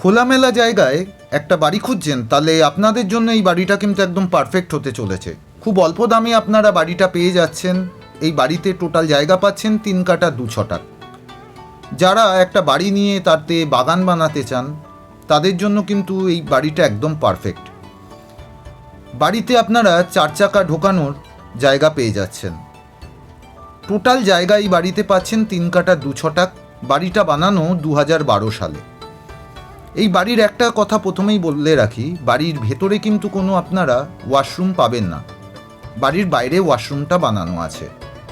খোলামেলা জায়গায় একটা বাড়ি খুঁজছেন, তাহলে আপনাদের জন্য এই বাড়িটা কিন্তু একদম পারফেক্ট হতে চলেছে। খুব অল্প দামে আপনারা বাড়িটা পেয়ে যাচ্ছেন, এই বাড়িতে টোটাল জায়গা পাচ্ছেন তিন কাটা দু ছটাক যারা একটা বাড়ি নিয়ে তাতে বাগান বানাতে চান, তাদের জন্য কিন্তু এই বাড়িটা একদম পারফেক্ট বাড়িতে আপনারা চার চাকা ঢোকানোর জায়গা পেয়ে যাচ্ছেন। টোটাল জায়গা এই বাড়িতে পাচ্ছেন তিন কাটা দু ছটাক বাড়িটা বানানো দু হাজার বারো সালে। এই বাড়ির একটা কথা প্রথমেই বলে রাখি, বাড়ির ভেতরে কিন্তু কোনো আপনারা ওয়াশরুম পাবেন না। বাড়ির বাইরে ওয়াশরুমটা বানানো আছে।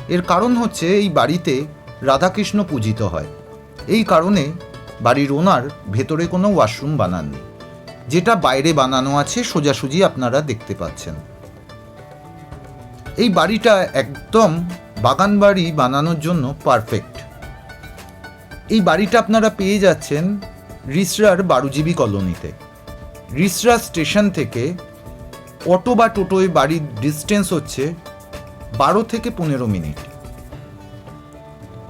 এর কারণ হচ্ছে এই বাড়িতে রাধাকৃষ্ণ পূজিত হয়। এই কারণে বাড়ির ওনার ভেতরে কোনো ওয়াশরুম বানাননি। যেটা বাইরে বানানো আছে, সোজাসুজি আপনারা দেখতে পাচ্ছেন। এই বাড়িটা একদম বাগান বাড়ি বানানোর জন্য পারফেক্ট এই বাড়িটা আপনারা পেয়ে যাচ্ছেন রিসরার বারুজীবী কলোনিতে। রিসরা স্টেশন থেকে অটো বা টোটোয় বাড়ির ডিস্টেন্স হচ্ছে বারো থেকে পনেরো মিনিট।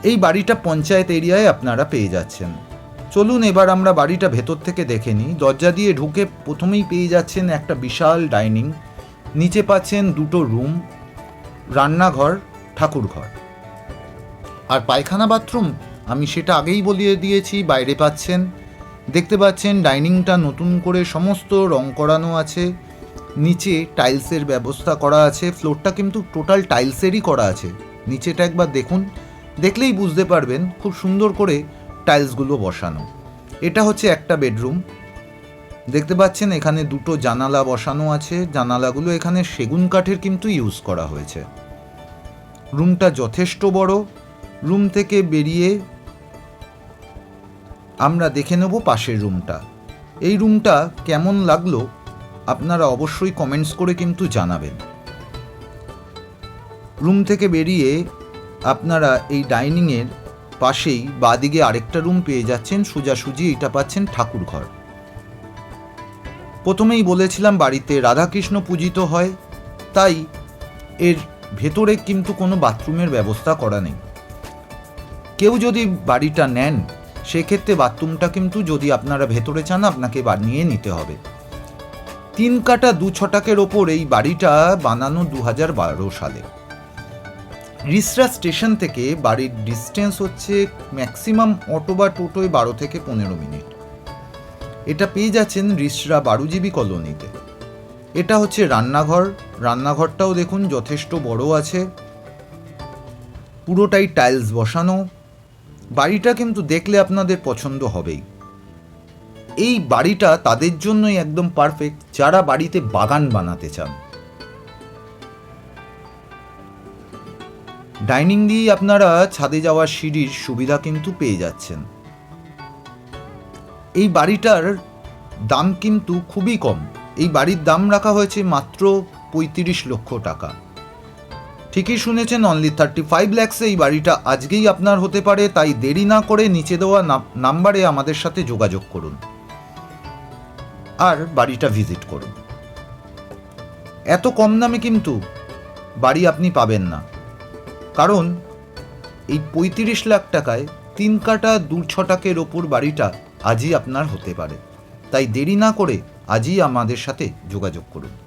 এই বাড়িটা পঞ্চায়েত এরিয়ায় আপনারা পেয়ে যাচ্ছেন। চলুন এবার আমরা বাড়িটা ভেতর থেকে দেখে নিই। দরজা দিয়ে ঢুকে প্রথমেই পেয়ে যাচ্ছেন একটা বিশাল ডাইনিং। নিচে পাচ্ছেন দুটো রুম, রান্নাঘর, ঠাকুরঘর। আর পায়খানা বাথরুম, আমি সেটা আগেই বলিয়ে দিয়েছি, বাইরে পাচ্ছেন দেখতে পাচ্ছেন, ডাইনিংটা নতুন করে সমস্ত রং করানো আছে। নিচে টাইলসের ব্যবস্থা করা আছে। ফ্লোরটা কিন্তু টোটাল টাইলসেরই করা আছে। নিচেটা একবার দেখুন। দেখলেই বুঝতে পারবেন খুব সুন্দর করে টাইলসগুলো বসানো। এটা হচ্ছে একটা বেডরুম। দেখতে পাচ্ছেন, এখানে দুটো জানালা বসানো আছে। জানালাগুলো এখানে সেগুন কাঠের কিন্তু ইউজ করা হয়েছে। রুমটা যথেষ্ট বড়। রুম থেকে বেরিয়ে আমরা দেখে নেব পাশের রুমটা। এই রুমটা কেমন লাগল আপনারা অবশ্যই কমেন্টস করে কিন্তু জানাবেন। রুম থেকে বেরিয়ে আপনারা এই ডাইনিংয়ের পাশেই বাদিকে আরেকটা রুম পেয়ে যাচ্ছেন, সোজাসুজি এটা পাচ্ছেন ঠাকুর ঘর প্রথমেই বলেছিলাম বাড়িতে রাধাকৃষ্ণ পূজিত হয়, তাই এর ভেতরে কিন্তু কোনো বাথরুমের ব্যবস্থা করা নেই। কেউ যদি বাড়িটা নেন সেক্ষেত্রে বাথরুমটা কিন্তু যদি আপনারা ভেতরে চান, আপনাকে বানিয়ে নিতে হবে। তিন কাটা দু ছটাকের ওপর এই বাড়িটা বানানো দু হাজার বারো সালে। রিসরা স্টেশন থেকে বাড়ির ডিস্টেন্স হচ্ছে ম্যাক্সিমাম অটো বা টোটোয় বারো থেকে পনেরো মিনিট। এটা পেয়ে যাচ্ছেন রিসরা বারুজীবী কলোনিতে। এটা হচ্ছে রান্নাঘর। রান্নাঘরটাও দেখুন যথেষ্ট বড় আছে। পুরোটাই টাইলস বসানো। বাড়িটা কিন্তু দেখলে আপনাদের পছন্দ হবেই। এই বাড়িটা তাদের জন্যই একদম পারফেক্ট যারা বাড়িতে বাগান বানাতে চান। ডাইনিং দিয়েই আপনারা ছাদে যাওয়ার সিঁড়ির সুবিধা কিন্তু পেয়ে যাচ্ছেন। এই বাড়িটার দাম কিন্তু খুবই কম। এই বাড়ির দাম রাখা হয়েছে মাত্র পঁয়ত্রিশ লক্ষ টাকা। ঠিকই শুনেছেন অনলি থার্টি ফাইভ ল্যাক্সে এই বাড়িটা আজকেই আপনার হতে পারে, তাই দেরি না করে নিচে দেওয়া নাম- নাম্বারে আমাদের সাথে যোগাযোগ করুন। আর বাড়িটা ভিজিট করুন। এত কম দামে কিন্তু বাড়ি আপনি পাবেন না। কারণ এই পঁয়ত্রিশ লাখ টাকায় তিন কাটা দু ছটাকের ওপর বাড়িটা আজই আপনার হতে পারে। তাই দেরি না করে আজই আমাদের সাথে যোগাযোগ করুন।